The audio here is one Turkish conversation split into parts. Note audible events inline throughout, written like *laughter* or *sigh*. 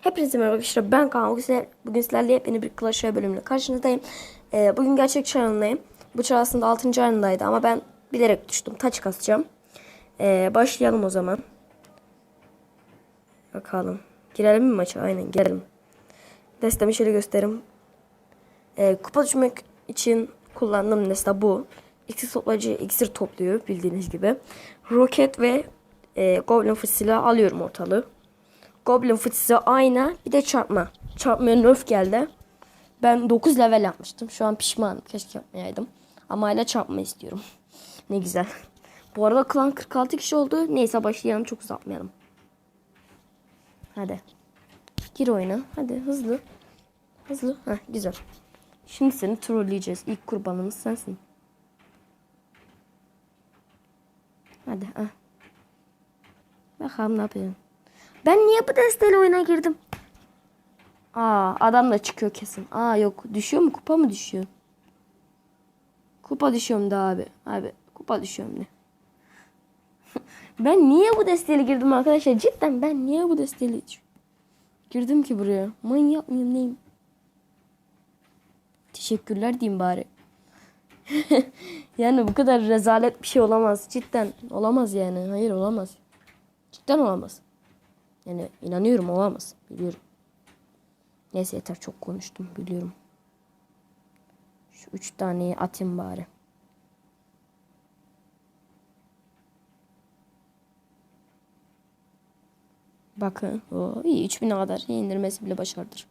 Hepinize merhaba arkadaşlar ben Kaan. Sizler- bugün sizlerle yepyeni bir Clash Royale bölümüyle karşınızdayım. Ee, Bugün gerçek çağrındayım Bu çağ aslında 6. ayındaydı ama ben bilerek düştüm taç kasacağım. Ee, Başlayalım o zaman. Bakalım. Girelim mi maça? Aynen girelim. Destemi şöyle göstereyim. Ee, Kupa düşmek için kullandığım deste bu. İksir toplayıcı iksir topluyor bildiğiniz gibi. Roket ve e, Goblin fısıyla alıyorum ortalığı Goblin fıtısı aynı. Bir de çarpma. Çarpmaya nerf geldi. Ben 9 level yapmıştım. Şu an pişmanım. Keşke yapmayaydım. Ama hala çarpma istiyorum. *laughs* ne güzel. Bu arada klan 46 kişi oldu. Neyse başlayalım. Çok uzatmayalım. Hadi. Gir oyuna. Hadi hızlı. Hızlı. Heh, güzel. Şimdi seni trolleyeceğiz. İlk kurbanımız sensin. Hadi. Ah. Bakalım ne yapıyorsun. Ben niye bu desteyle oyuna girdim? Aa adam da çıkıyor kesin. Aa yok düşüyor mu kupa mı düşüyor? Kupa düşüyorum da abi. Abi kupa düşüyorum de. *laughs* ben niye bu desteyle girdim arkadaşlar? Cidden ben niye bu desteyle girdim ki buraya? Manyak mıyım neyim? Teşekkürler diyeyim bari. *laughs* yani bu kadar rezalet bir şey olamaz. Cidden olamaz yani. Hayır olamaz. Cidden olamaz. Yani inanıyorum olamaz. Biliyorum. Neyse yeter çok konuştum biliyorum. Şu üç taneyi atayım bari. Bakın. O iyi 3000'e kadar indirmesi bile başardır.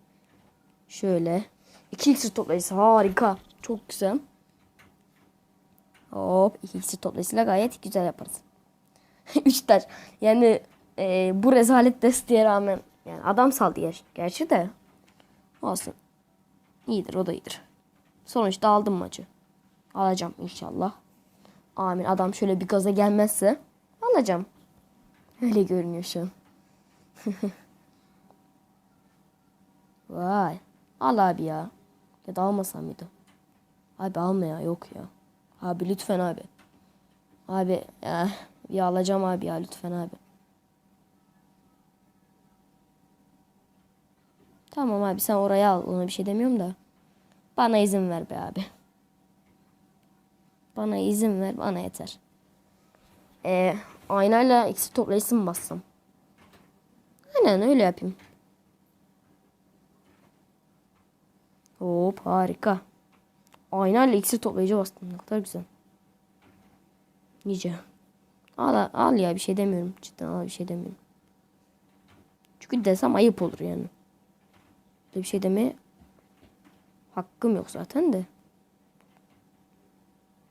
Şöyle. 2 iksir toplayıcısı harika. Çok güzel. Hop 2 iksir toplayıcısıyla gayet güzel yaparız. *laughs* 3 taş. Yani e, bu rezalet desteğe rağmen yani adam saldı ger gerçi de olsun. İyidir o da iyidir. Sonuçta aldım maçı. Alacağım inşallah. Amin. Adam şöyle bir gaza gelmezse alacağım. Öyle görünüyor şu an. *laughs* Vay. Al abi ya. Ya da almasam mıydı? Abi alma ya yok ya. Abi lütfen abi. Abi ya, ya alacağım abi ya lütfen abi. Tamam abi sen oraya al ona bir şey demiyorum da. Bana izin ver be abi. Bana izin ver bana yeter. Ee, aynayla ikisi toplayıcısı mı bassam? Aynen öyle yapayım. Hop harika. Aynayla iksir toplayıcı bastım. Ne kadar güzel. Nice. Al, al ya bir şey demiyorum. Cidden al bir şey demiyorum. Çünkü desem ayıp olur yani. Böyle bir şey demeye hakkım yok zaten de.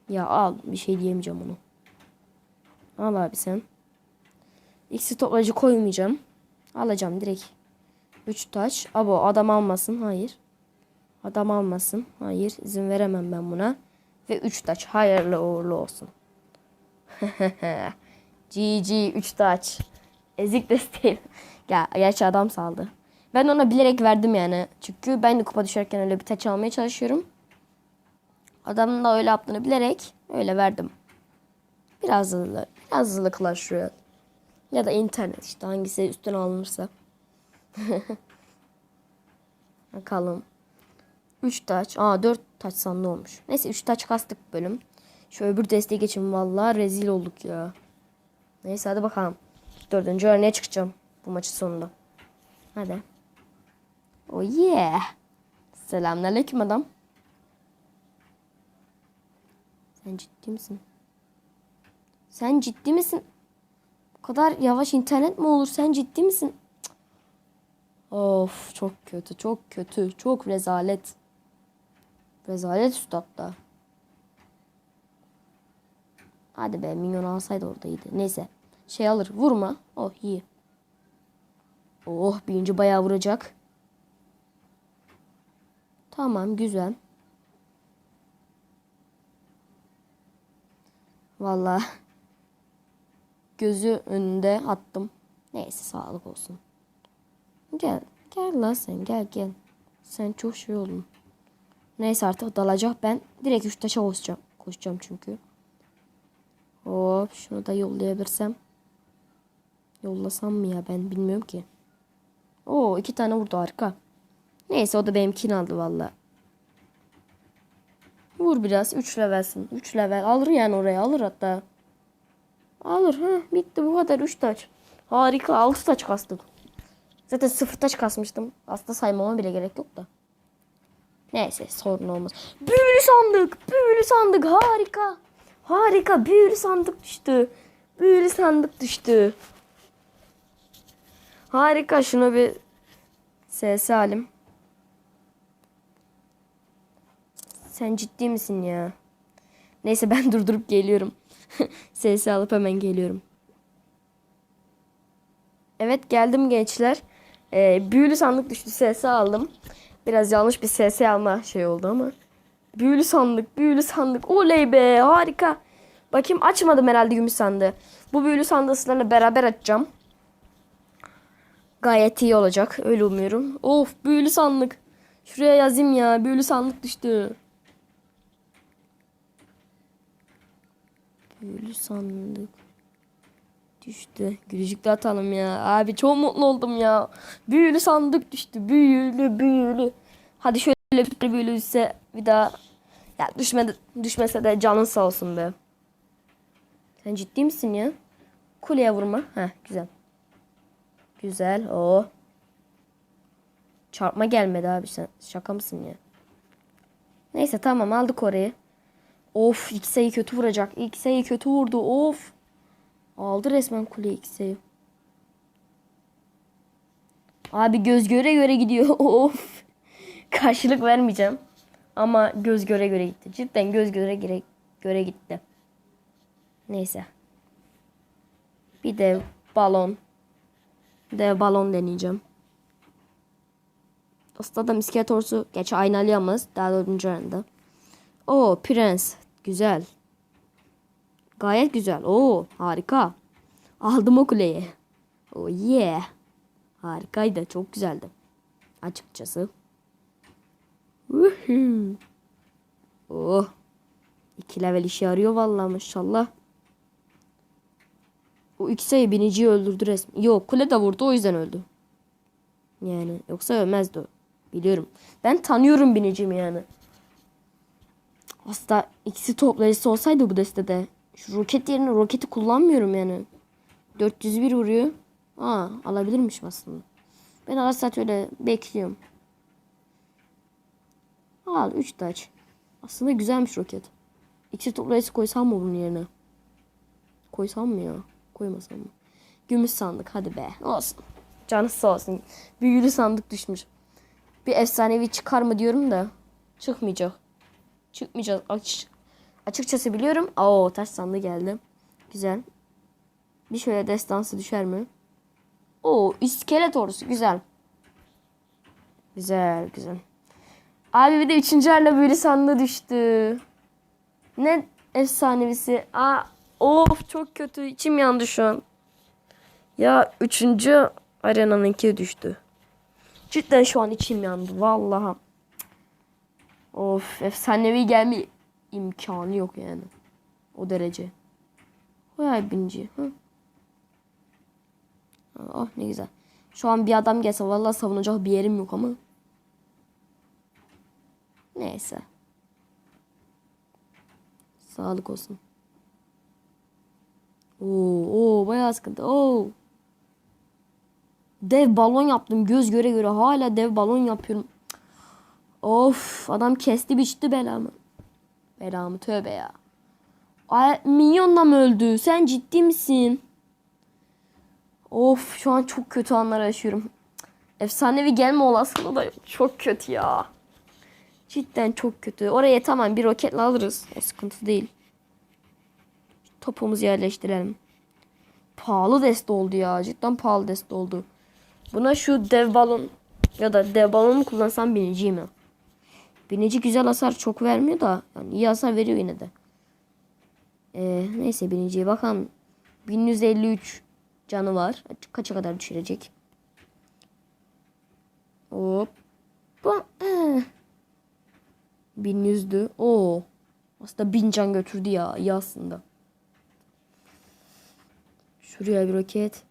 Ya al bir şey diyemeyeceğim onu. Al abi sen. İkisi toplayıcı koymayacağım. Alacağım direkt. Üç taş. Abo adam almasın. Hayır. Adam almasın. Hayır. izin veremem ben buna. Ve üç taş. Hayırlı uğurlu olsun. *laughs* GG 3 taç. Ezik desteği. ya gerçi adam saldı. Ben ona bilerek verdim yani. Çünkü ben de kupa düşerken öyle bir taç almaya çalışıyorum. Adamın da öyle yaptığını bilerek öyle verdim. Biraz hızlı. Biraz hızlı Clash Royale. Ya da internet işte hangisi üstten alınırsa. *laughs* Bakalım. 3 taç. Aa 4 taç sandı olmuş. Neyse 3 taç kastık bölüm. Şu öbür desteğe geçin. Vallahi rezil olduk ya. Neyse hadi bakalım. Dördüncü örneğe çıkacağım. Bu maçın sonunda. Hadi. Oh yeah. Selamünaleyküm adam. Sen ciddi misin? Sen ciddi misin? Bu kadar yavaş internet mi olur? Sen ciddi misin? Of çok kötü, çok kötü, çok rezalet. Rezalet üstadda. Hadi be minyon alsaydı orada iyiydi. Neyse. Şey alır. Vurma. Oh iyi. Oh birinci bayağı vuracak. Tamam güzel. Vallahi gözü önünde attım. Neyse sağlık olsun. Gel. Gel lan sen gel gel. Sen çok şey oldun. Neyse artık dalacak ben. Direkt üç taşa koşacağım. Koşacağım çünkü. Hop şunu da yollayabilirsem. Yollasam mı ya ben bilmiyorum ki. Oo iki tane vurdu harika. Neyse o da benimkini aldı valla. Vur biraz. 3 levelsin. 3 level. Alır yani oraya. Alır hatta. Alır. ha bitti bu kadar. 3 taç. Harika. 6 taç kastık. Zaten 0 taç kasmıştım. Aslında saymama bile gerek yok da. Neyse sorun olmaz. Büyülü sandık. Büyülü sandık. Harika. Harika. Büyülü sandık düştü. Büyülü sandık düştü. Harika. Şunu bir SS alayım. Sen ciddi misin ya? Neyse ben *laughs* durdurup geliyorum. *laughs* SS alıp hemen geliyorum. Evet geldim gençler. Ee, büyülü sandık düştü. SS aldım. Biraz yanlış bir SS alma şey oldu ama. Büyülü sandık, büyülü sandık. Oley be harika. Bakayım açmadım herhalde gümüş sandığı. Bu büyülü sandığı sizlerle beraber açacağım. Gayet iyi olacak. Öyle umuyorum. Of büyülü sandık. Şuraya yazayım ya. Büyülü sandık düştü. Büyülü sandık. Düştü. Gülücük de atalım ya. Abi çok mutlu oldum ya. Büyülü sandık düştü. Büyülü büyülü. Hadi şöyle bir büyülü düşse bir daha. Ya düşmedi, düşmese de canın sağ olsun be. Sen ciddi misin ya? Kuleye vurma. Heh güzel. Güzel. O. Çarpma gelmedi abi sen. Şaka mısın ya? Neyse tamam aldık orayı. Of X'e kötü vuracak. X'e kötü vurdu. Of. Aldı resmen kule X'e. Abi göz göre göre gidiyor. *laughs* of. Karşılık vermeyeceğim. Ama göz göre göre gitti. Cidden göz göre göre, göre gitti. Neyse. Bir de balon. Dev balon deneyeceğim. Usta da misket orsu. Geç aynalıyamaz. Daha dördüncü ayında. Oo prens. Güzel. Gayet güzel. Oo harika. Aldım o kuleyi. Oh yeah. Harikaydı. Çok güzeldi. Açıkçası. Woohoo. Oh. İki level işe yarıyor vallahi maşallah. O iki sayı biniciyi öldürdü resmen. Yok kule de vurdu o yüzden öldü. Yani yoksa ölmezdi o. Biliyorum. Ben tanıyorum binicimi yani. Aslında ikisi toplayıcısı olsaydı bu destede. Şu roket yerine roketi kullanmıyorum yani. 401 vuruyor. Aa alabilirmişim aslında. Ben alırsa öyle bekliyorum. Al 3 taç. Aslında güzelmiş roket. İkisi toplayıcısı koysam mı bunun yerine? Koysam mı ya? Koymasam mı? Gümüş sandık hadi be. Olsun. Canı sağ olsun. Büyülü sandık düşmüş. Bir efsanevi çıkar mı diyorum da. Çıkmayacak. Çıkmayacak. Aç, açıkçası biliyorum. Oo taş sandığı geldi. Güzel. Bir şöyle destansı düşer mi? Oo iskelet ordusu güzel. Güzel güzel. Abi bir de üçüncü ayla büyülü sandığı düştü. Ne efsanevisi. Aa, of çok kötü. İçim yandı şu an. Ya üçüncü arenanınki düştü. Cidden şu an içim yandı. Vallahi. Of efsanevi gelme imkanı yok yani. O derece. Vay binci. Hı. Oh ne güzel. Şu an bir adam gelse vallahi savunacak bir yerim yok ama. Neyse. Sağlık olsun. Oo, oo bayağı sıkıntı. Oo. Dev balon yaptım göz göre göre hala dev balon yapıyorum. Of adam kesti biçti belamı. Belamı tövbe ya. Ay, minyonla mı öldü? Sen ciddi misin? Of şu an çok kötü anlar yaşıyorum. Efsanevi gelme olasılığı da. Çok kötü ya. Cidden çok kötü. Oraya tamam bir roketle alırız. O sıkıntı değil. Topumuzu yerleştirelim. Pahalı deste oldu ya. Cidden pahalı deste oldu. Buna şu dev balon ya da dev balonu kullansam binici mi? Binici güzel hasar çok vermiyor da yani iyi hasar veriyor yine de. Ee, neyse biniciye bakalım. 1153 canı var. Kaça kadar düşürecek? Hop. Bu, eh. 1100'dü. Oo. Aslında 1000 can götürdü ya. İyi aslında. Şuraya bir roket.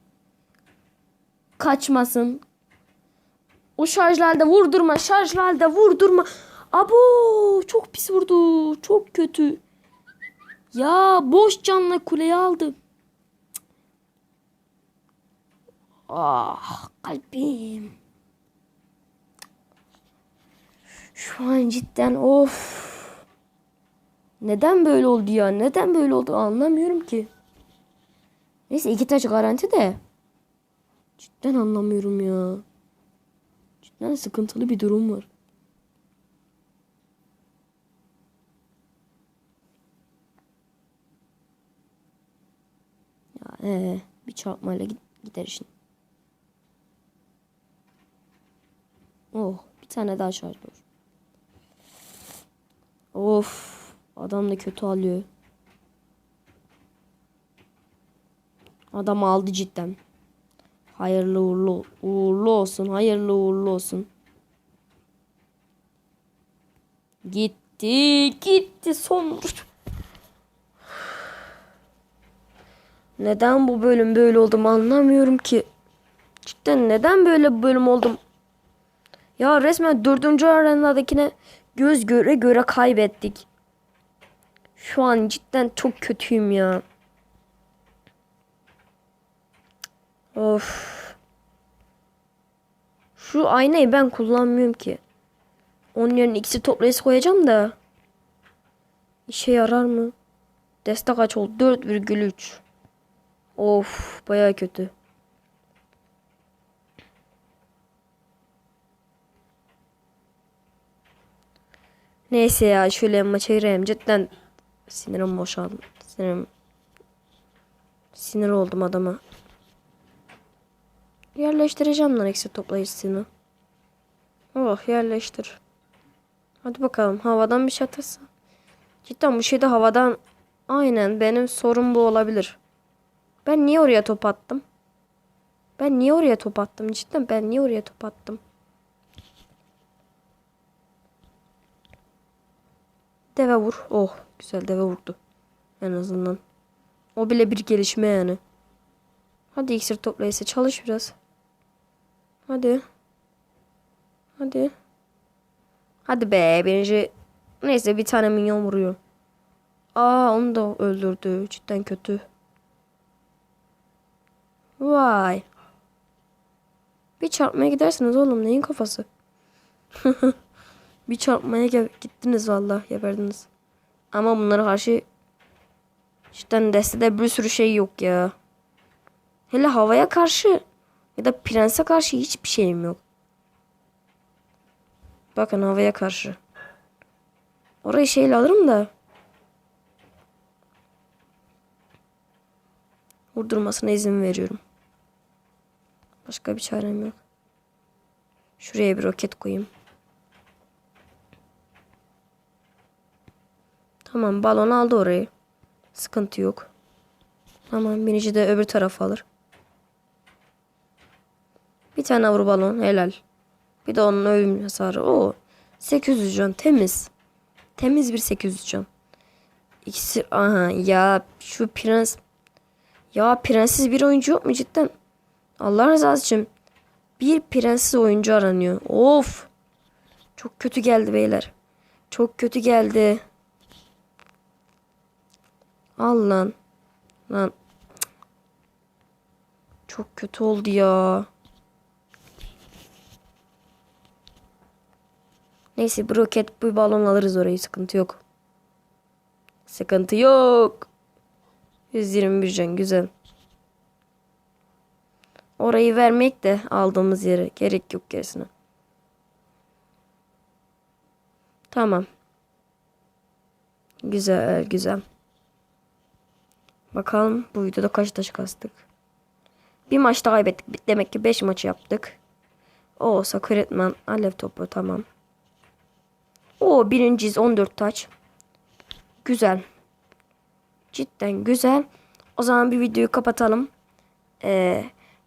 Kaçmasın. O şarjlarda vurdurma. Şarjlarda vurdurma. Abo çok pis vurdu. Çok kötü. Ya boş canla kuleyi aldı. Cık. Ah kalbim. Şu an cidden of. Neden böyle oldu ya? Neden böyle oldu anlamıyorum ki. Neyse iki taş garanti de. Cidden anlamıyorum ya. Cidden sıkıntılı bir durum var. Ee, bir çarpmayla gider işin. Oh bir tane daha şarj var. Of adam da kötü alıyor. Adam aldı cidden. Hayırlı uğurlu, uğurlu olsun. Hayırlı uğurlu olsun. Gitti. Gitti. Son. Neden bu bölüm böyle oldum anlamıyorum ki. Cidden neden böyle bir bölüm oldum? Ya resmen dördüncü arenadakine göz göre göre kaybettik. Şu an cidden çok kötüyüm ya. Of. Şu aynayı ben kullanmıyorum ki. Onun yerine ikisi toplayısı koyacağım da. İşe yarar mı? Destek kaç oldu? 4,3. Of baya kötü. Neyse ya şöyle maça gireyim. Cidden sinirim boşaldı. Sinirim sinir oldum adama. Yerleştireceğim lan eksi toplayıcısını. Oh yerleştir. Hadi bakalım havadan bir şey atarsa. Cidden bu şeyde havadan aynen benim sorun bu olabilir. Ben niye oraya top attım? Ben niye oraya top attım? Cidden ben niye oraya top attım? Deve vur. Oh güzel deve vurdu. En azından. O bile bir gelişme yani. Hadi iksir toplayısı çalış biraz. Hadi. Hadi. Hadi be birinci. Neyse bir tane minyon vuruyor. Aa onu da öldürdü. Cidden kötü. Vay. Bir çarpmaya gidersiniz oğlum. Neyin kafası? *laughs* bir çarpmaya gittiniz vallahi geberdiniz. Ama bunlara karşı cidden destede bir sürü şey yok ya. Hele havaya karşı ya da prense karşı hiçbir şeyim yok. Bakın havaya karşı. Orayı şeyle alırım da. Vurdurmasına izin veriyorum. Başka bir çarem yok. Şuraya bir roket koyayım. Tamam balon aldı orayı. Sıkıntı yok. Tamam binici de öbür tarafa alır. Bir tane vur balon helal. Bir de onun ölüm hasarı. O 800 can temiz. Temiz bir 800 can. İkisi aha ya şu prens ya prensiz bir oyuncu yok mu cidden? Allah rızası için bir prensiz oyuncu aranıyor. Of. Çok kötü geldi beyler. Çok kötü geldi. Al lan. Lan. Çok kötü oldu ya. Neyse bir roket bir balon alırız orayı sıkıntı yok. Sıkıntı yok. 121 can güzel. Orayı vermek de aldığımız yere gerek yok gerisine. Tamam. Güzel güzel. Bakalım bu videoda kaç taş kastık. Bir maçta kaybettik. Demek ki 5 maçı yaptık. O Sakuretman alev topu tamam. O birinciyiz 14 taç. Güzel. Cidden güzel. O zaman bir videoyu kapatalım. Ee,